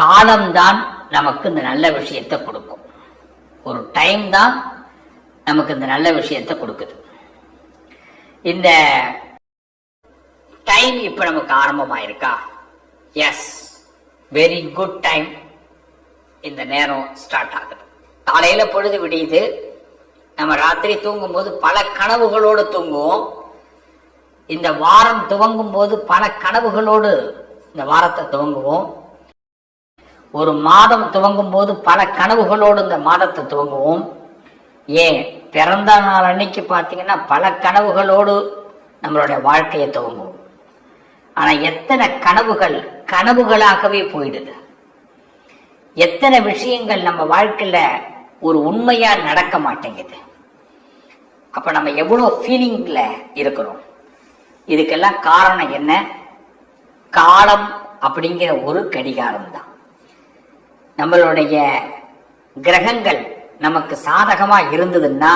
காலம்தான் நமக்கு இந்த நல்ல விஷயத்தை கொடுக்கும். ஒரு டைம் தான் நமக்கு இந்த நல்ல விஷயத்தை கொடுக்குது. இந்த டைம் இப்ப நமக்கு ஆரம்பமாயிருக்கா? எஸ் வெரி குட் டைம் இந்த நேரம் ஸ்டார்ட் ஆகுது. காலையில பொழுது விடியுது. நம்ம ராத்திரி தூங்கும் போது பல கனவுகளோடு தூங்குவோம். இந்த வாரம் துவங்கும் போது பல கனவுகளோடு இந்த வாரத்தை துவங்குவோம். ஒரு மாதம் துவங்கும் போது பல கனவுகளோடு இந்த மாதத்தை துவங்குவோம். ஏன்? பிறந்த நாள் அன்னைக்கு பார்த்தீங்கன்னா பல கனவுகளோடு நம்மளுடைய வாழ்க்கையை துவங்குவோம். ஆனால் எத்தனை கனவுகள் கனவுகளாகவே போயிடுது. எத்தனை விஷயங்கள் நம்ம வாழ்க்கையில் ஒரு உண்மையாக நடக்க மாட்டேங்குது. அப்போ நம்ம எவ்வளோ ஃபீலிங்கில் இருக்கிறோம்? இதுக்கெல்லாம் காரணம் என்ன? காலம் அப்படிங்கிற ஒரு கடிகாரம் தான் நம்மளுடைய கிரகங்கள் நமக்கு சாதகமா இருந்ததுன்னா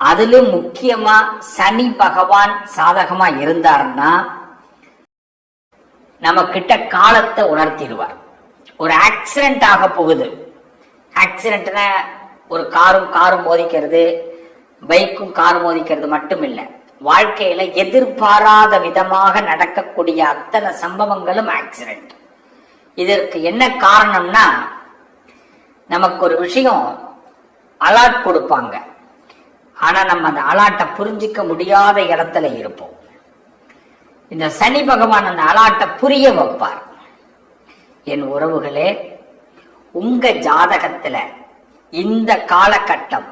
அதிலும் முக்கியமா சனி பகவான் சாதகமா இருந்தாருன்னா நம்ம கிட்ட காலத்தை உணர்த்திடுவார். ஒரு ஆக்சிடென்ட் ஆக போகுது. ஆக்சிடென்ட்னா ஒரு காரும் காரும் மோதிக்கிறது பைக்கும் காரும் மோதிக்கிறது மட்டும் இல்லை வாழ்க்கையில எதிர்பாராத விதமாக நடக்கக்கூடிய அத்தனை சம்பவங்களும் ஆக்சிடென்ட் இதற்கு என்ன காரணம்னா நமக்கு ஒரு விஷயம் அலாட் கொடுப்பாங்க. ஆனா நம்ம அந்த அலாட்டை புரிஞ்சிக்க முடியாத இடத்துல இருப்போம். இந்த சனி பகவான் அந்த அலாட்டை புரிய வைப்பார். என் உறவுகளே உங்க ஜாதகத்துல இந்த காலகட்டம்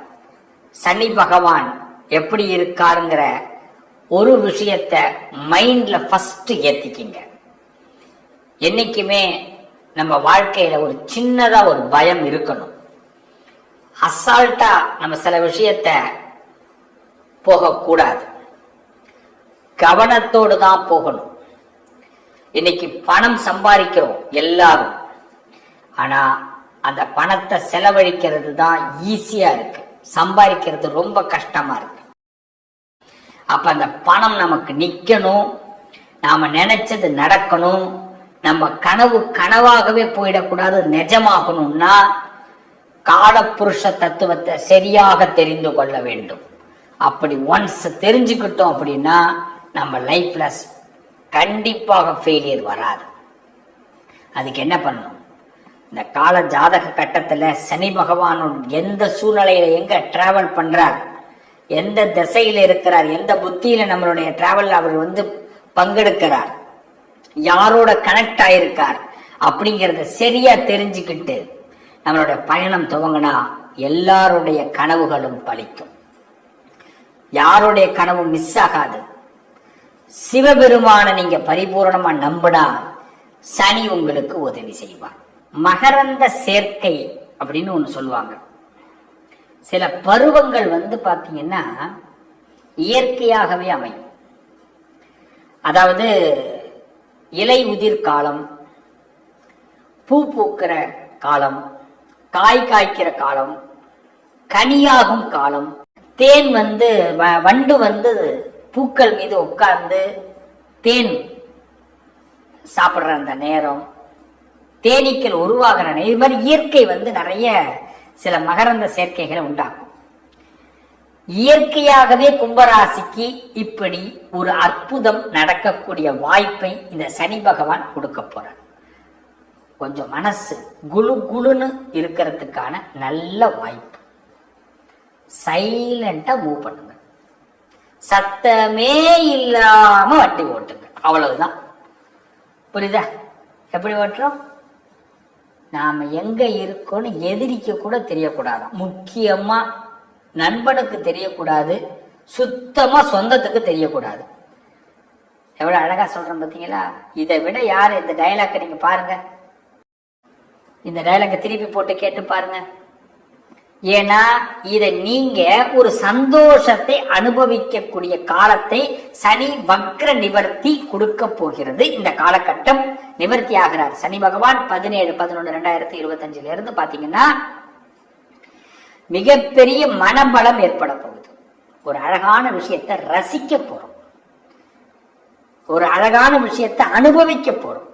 சனி பகவான் எப்படி இருக்காருங்கிற ஒரு விஷயத்த மைண்ட்ல ஃபர்ஸ்ட் ஏத்திக்கிங்க. என்னைக்குமே நம்ம வாழ்க்கையில ஒரு சின்னதா ஒரு பயம் இருக்கணும். அசால்ட்டா நம்ம சில விஷயத்த போகக்கூடாது. கவனத்தோடு தான் போகணும். இன்னைக்கு பணம் சம்பாதிக்கிறோம் எல்லாரும். ஆனா அந்த பணத்தை செலவழிக்கிறது தான் ஈஸியா இருக்கு. சம்பாதிக்கிறது ரொம்ப கஷ்டமா இருக்கு. அப்ப அந்த பணம் நமக்கு நிக்கணும். நாம நினைச்சது நடக்கணும். நம்ம கனவு கனவாகவே போயிடக்கூடாது நிஜமாகணும்னா காலப்புருஷ தத்துவத்தை சரியாக தெரிந்து கொள்ள வேண்டும். அப்படி ஒன்ஸ் தெரிஞ்சுக்கிட்டோம் அப்படின்னா நம்ம லைஃப்ல கண்டிப்பாக ஃபெயிலியர் வராது. அதுக்கு என்ன பண்ணணும்? இந்த கால ஜாதக கட்டத்தில் சனி பகவான் எந்த சூழ்நிலையில எங்க டிராவல் பண்றார் எந்த திசையில இருக்கிறார் எந்த புத்தியில நம்மளுடைய டிராவல் அவர் வந்து பங்கெடுக்கிறார் யாரோட கனெக்ட் ஆயிருக்கார் அப்படிங்கிறத சரியா தெரிஞ்சுக்கிட்டு நம்மளோட பயணம் துவங்கினா எல்லாருடைய கனவுகளும் பலிக்கும். யாருடைய கனவும் மிஸ் ஆகாது. சிவபெருமான நீங்க பரிபூரணமா நம்பினா சனி உங்களுக்கு உதவி செய்வார். மகரந்த சேர்க்கை அப்படின்னு ஒண்ணு சொல்லுவாங்க. சில பருவங்கள் வந்து பார்த்தீங்கன்னா இயற்கையாகவே அமையும். அதாவது இலை உதிர் காலம் பூ பூக்கிற காலம் காய் காய்க்கிற காலம் கனியாகும் காலம். தேன் வந்து வ- வண்டு வந்து பூக்கள் மீது உட்கார்ந்து தேன் சாப்பிடுற அந்த நேரம் தேனீக்கள் உருவாகிற நேரம். இது மாதிரி இயற்கை வந்து நிறைய சில மகரந்த சேர்க்கைகளை உண்டாக்கும். இயற்கையாகவே கும்பராசிக்கு இப்படி ஒரு அற்புதம் நடக்கக்கூடிய வாய்ப்பை இந்த சனி பகவான் கொடுக்க போறார். கொஞ்சம் மனசு குழு குழுன்னு இருக்கிறதுக்கான நல்ல வாய்ப்பு. சைலண்டா மூவ் பண்ணுங்க. சத்தமே இல்லாம வட்டி ஓட்டுங்க. அவ்வளவுதான். புரியுதா? எப்படி ஓட்டுறோம்? நாம எங்க இருக்கோம்னு எதிரிக்க கூட தெரியக்கூடாதான். முக்கியமா நண்பனுக்கு தெரியக்கூடாது சுத்தமா சொந்தத்துக்கு தெரியக்கூடாது. எவ்வளவு அழகா சொல்றேன் பாத்தீங்களா? இதை விட யாரு இந்த டைலாக்க நீங்க பாருங்க. இந்த டயலாக திருப்பி போட்டு கேட்டு பாருங்க. ஏன்னா இத நீங்க ஒரு சந்தோஷத்தை அனுபவிக்கக்கூடிய காலத்தை சனி வக்ர நிவர்த்தி கொடுக்க போகிறது. இந்த காலகட்டம் நிவர்த்தி ஆகிறார். சனி பகவான் பதினேழு பதினொன்று ரெண்டாயிரத்தி இருபத்தஞ்சுல இருந்து பாத்தீங்கன்னா மிகப்பெரிய மனபலம் ஏற்பட போகுது ஒரு அழகான விஷயத்தை ரசிக்க போறோம். ஒரு அழகான விஷயத்தை அனுபவிக்க போறோம்.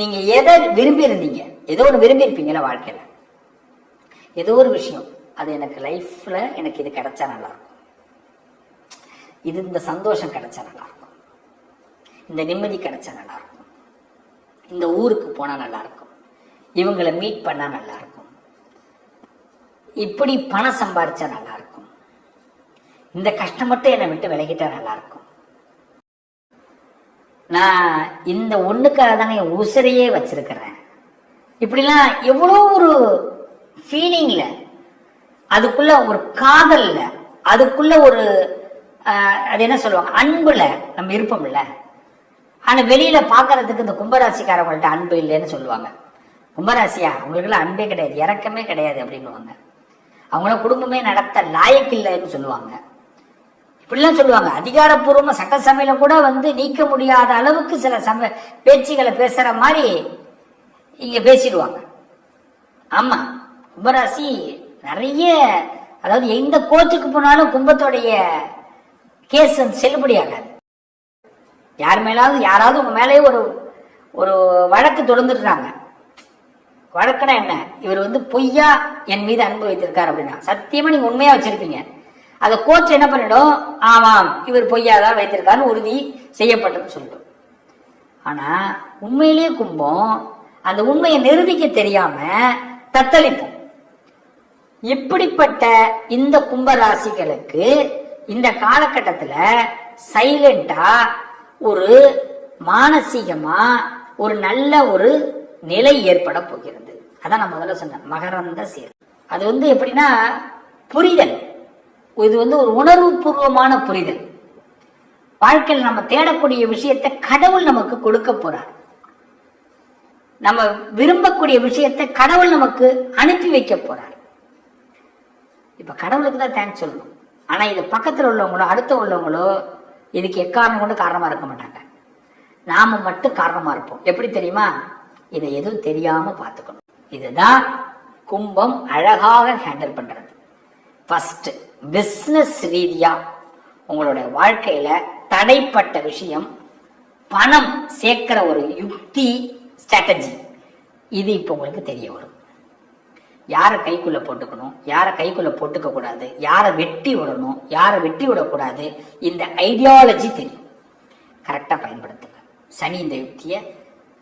நீங்க எதை விரும்பி இருந்தீங்க ஏதோ ஒன்று விரும்பி இருப்பீங்களா வாழ்க்கையில. ஏதோ ஒரு விஷயம். அது எனக்கு லைஃப்ல எனக்கு இது கிடைச்சா நல்லா இருக்கும் இது இந்த சந்தோஷம் கிடைச்சா நல்லா இருக்கும் இந்த நிம்மதி கிடைச்சா நல்லா இருக்கும் இந்த ஊருக்கு போனா நல்லா இருக்கும் இவங்களை மீட் பண்ணா நல்லா இருக்கும் இப்படி பணம் சம்பாரிச்சா நல்லா இருக்கும் இந்த கஷ்டம் மட்டும் என்னை விட்டு விலகிட்டா நல்லா இருக்கும் நான் இந்த ஒண்ணுக்காக தானே என் உசிரையே வச்சிருக்கிறேன். இப்படிலாம் எவ்வளோ ஒரு ஃபீலிங்ல அதுக்குள்ள ஒரு காதல்ல அதுக்குள்ள ஒரு அது என்ன சொல்லுவாங்க அன்புல நம்ம இருப்போம்ல ஆனா வெளியில பாக்குறதுக்கு இந்த கும்பராசிக்காரவங்கள்ட்ட அன்பு இல்லைன்னு சொல்லுவாங்க. கும்பராசியா அவங்களுக்குலாம் அன்பே கிடையாது இறக்கமே கிடையாது அப்படின்னுவாங்க. அவங்கள குடும்பமே நடத்த லாயக்கு இல்லைன்னு சொல்லுவாங்க. இப்படிலாம் சொல்லுவாங்க. அதிகாரப்பூர்வமா சட்டசபையில கூட வந்து நீக்க முடியாத அளவுக்கு சில சம பேச்சுகளை பேசுற மாதிரி இங்க பேசிடுவாங்க. ஆமா கும்பராசி நிறைய அதாவது எந்த கோர்ட்டுக்கு போனாலும் கும்பத்தோடைய கேஸ் செல்லுபடியாகாது யார் மேலாவது யாராவது உங்க மேலேயே ஒரு ஒரு வழக்கு தொடர்ந்துடுறாங்க வழக்குனா என்ன? இவர் வந்து பொய்யா என் மீது அன்பு வைத்திருக்கார் அப்படின்னா. சத்தியமா நீங்க உண்மையா வச்சிருப்பீங்க. அதை கோச் என்ன பண்ணிடும்? ஆமாம் இவர் பொய்யா தான் வைத்திருக்காருன்னு உறுதி செய்யப்பட்டதுன்னு சொல்லிடும். ஆனா உண்மையிலேயே கும்பம் அந்த உண்மையை நிரூபிக்க தெரியாம தத்தளிப்போம். இப்படிப்பட்ட இந்த கும்ப ராசிகளுக்கு இந்த காலகட்டத்துல சைலண்டா ஒரு மானசீகமா ஒரு நல்ல ஒரு நிலை ஏற்பட போகிறது. அதான் நான் முதல்ல சொன்னேன் மகரந்த சேர். அது வந்து எப்படின்னா புரிதல். இது வந்து ஒரு உணர்வு பூர்வமான புரிதல். வாழ்க்கையில் நம்ம தேடக்கூடிய விஷயத்தை கடவுள் நமக்கு கொடுக்க போறார். நம்ம விரும்பக்கூடிய விஷயத்தை கடவுள் நமக்கு அனுப்பி வைக்க போறார். இப்ப கடவுளுக்கு தான் தேங்க்ஸ் சொல்லணும். ஆனா இது பக்கத்தில் உள்ளவங்களோ அடுத்த உள்ளவங்களோ இதுக்கு எக்காரணம் கொண்டு காரணமா இருக்க மாட்டாங்க. நாம மட்டும் காரணமா இருப்போம். எப்படி தெரியுமா? இதை எதுவும் தெரியாம பார்த்துக்கணும். இதுதான் கும்பம் அழகாக ஹேண்டில் பண்றது. ஃபர்ஸ்ட் பிஸ்னஸ் ரீதியா உங்களுடைய வாழ்க்கையில தடைப்பட்ட விஷயம் பணம் சேர்க்கிற ஒரு யுக்தி ஸ்ட்ராட்டஜி இது இப்போ உங்களுக்கு தெரிய வரும். யாரை கைக்குள்ள போட்டுக்கணும்? யாரை கைக்குள்ள போட்டுக்க கூடாது? யாரை வெட்டி விடணும்? யாரை வெட்டி விடக்கூடாது இந்த ஐடியாலஜி தெரியும். கரெக்டா பயன்படுத்துங்க. சனி இந்த யுக்தியை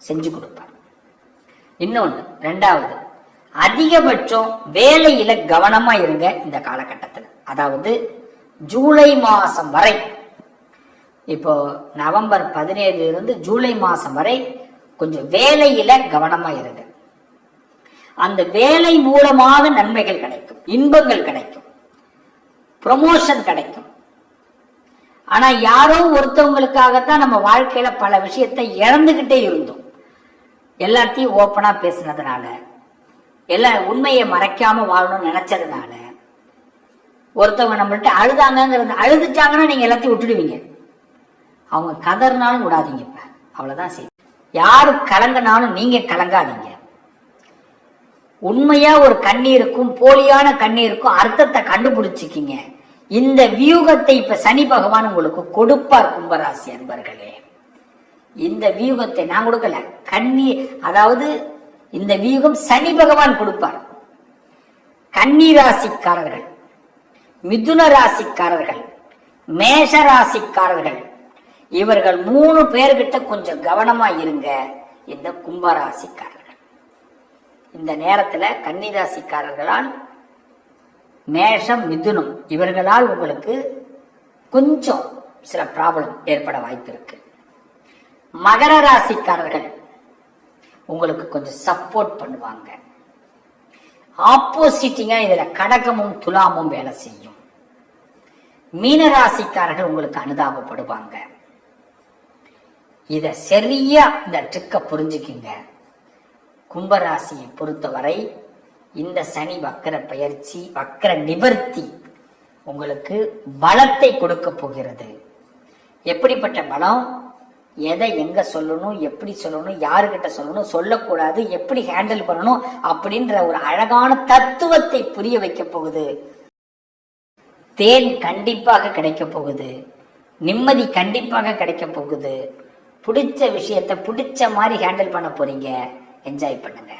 செஞ்சு கொடுப்பார். இன்னொன்று ரெண்டாவது அதிகபட்சம் வேலையில கவனமா இருங்க இந்த காலகட்டத்தில். அதாவது ஜூலை மாசம் வரை. இப்போ நவம்பர் பதினேழுல இருந்து ஜூலை மாசம் வரை கொஞ்சம் வேலையில கவனமா இருங்க. அந்த வேலை மூலமாக நன்மைகள் கிடைக்கும் இன்பங்கள் கிடைக்கும் ப்ரொமோஷன் கிடைக்கும். ஆனா யாரோ ஒருத்தவங்களுக்காகத்தான் நம்ம வாழ்க்கையில பல விஷயத்தை இழந்துகிட்டே இருந்தோம். எல்லாத்தையும் ஓப்பனா பேசினதுனால எல்லா உண்மையை மறைக்காம வாழணும்னு நினைச்சதுனால ஒருத்தவங்க நம்மள்ட்ட அழுதாங்கிறது அழுதுட்டாங்கன்னா நீங்க எல்லாத்தையும் விட்டுடுவீங்க. அவங்க கதறினாலும் விடாதீங்க இப்ப. அவ்வளவுதான் செய்யும் யாரு கலங்கினாலும் நீங்க கலங்காதீங்க. உண்மையா ஒரு கண்ணீருக்கும் போலியான கண்ணீருக்கும் அர்த்தத்தை கண்டுபிடிச்சிக்கிங்க. இந்த வியூகத்தை இப்ப சனி பகவான் உங்களுக்கு கொடுப்பார் கும்பராசி அன்பர்களே. இந்த வியூகத்தை நான் கொடுக்கல. கண்ணி அதாவது இந்த வியூகம் சனி பகவான் கொடுப்பார். கன்னி ராசிக்காரர்கள் மிதுன ராசிக்காரர்கள் மேஷ ராசிக்காரர்கள் இவர்கள் மூணு பேர்கிட்ட கொஞ்சம் கவனமா இருங்க இந்த கும்பராசிக்காரர்கள் இந்த நேரத்துல கன்னிராசிக்காரர்களால் மேஷம் மிதுனம் இவர்களால் உங்களுக்கு கொஞ்சம் சில ப்ராப்ளம் ஏற்பட வாய்ப்பு இருக்கு. மகர ராசிக்காரர்கள் உங்களுக்கு கொஞ்சம் சப்போர்ட் பண்ணுவாங்க. ஆப்போசிட்டிங்க இதுல கடகமும் துலாமும் வேலை செய்யும். மீன ராசிக்காரர்கள் உங்களுக்கு அனுதாபப்படுவாங்க. இத சரியா இந்த ட்ரிக்க புரிஞ்சுக்கிங்க. கும்பராசியை பொறுத்தவரை இந்த சனி வக்கர பயிற்சி வக்கர நிவர்த்தி உங்களுக்கு பலத்தை கொடுக்க போகிறது. எப்படிப்பட்ட பலம்? எதை எங்க சொல்லணும் எப்படி சொல்லணும் யாருக்கிட்ட சொல்லணும் சொல்லக்கூடாது எப்படி ஹேண்டில் பண்ணணும் அப்படின்ற ஒரு அழகான தத்துவத்தை புரிய வைக்க போகுது. தேன் கண்டிப்பாக கிடைக்க போகுது. நிம்மதி கண்டிப்பாக கிடைக்க போகுது. பிடிச்ச விஷயத்த பிடிச்ச மாதிரி ஹேண்டில் பண்ண போறீங்க. என்ஜாய் பண்ணுங்க.